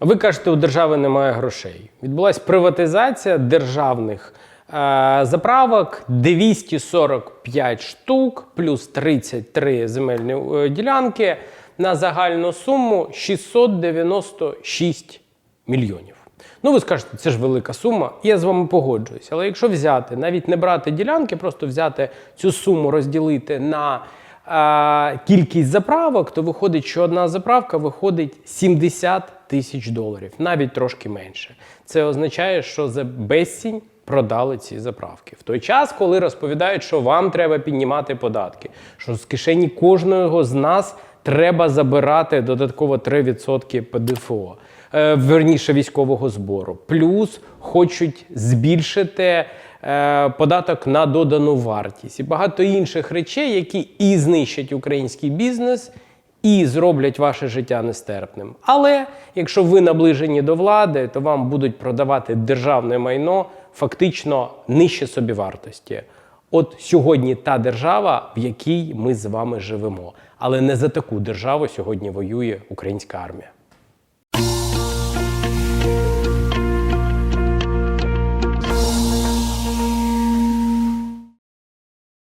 Ви кажете, у держави немає грошей. Відбулася приватизація державних е, заправок 245 штук, плюс 33 земельні е, ділянки на загальну суму 696 мільйонів. Ну, ви скажете, це ж велика сума, я з вами погоджуюсь. Але якщо взяти, навіть не брати ділянки, просто взяти цю суму, розділити на е, кількість заправок, то виходить, що одна заправка виходить 70 тисяч доларів, навіть трошки менше. Це означає, що за безцінь продали ці заправки. В той час, коли розповідають, що вам треба піднімати податки, що з кишені кожного з нас треба забирати додатково 3% ПДФО е, верніше військового збору. Плюс хочуть збільшити е, податок на додану вартість і багато інших речей, які і знищать український бізнес, і зроблять ваше життя нестерпним. Але якщо ви наближені до влади, то вам будуть продавати державне майно фактично нижче собівартості. От сьогодні та держава, в якій ми з вами живемо. Але не за таку державу сьогодні воює українська армія.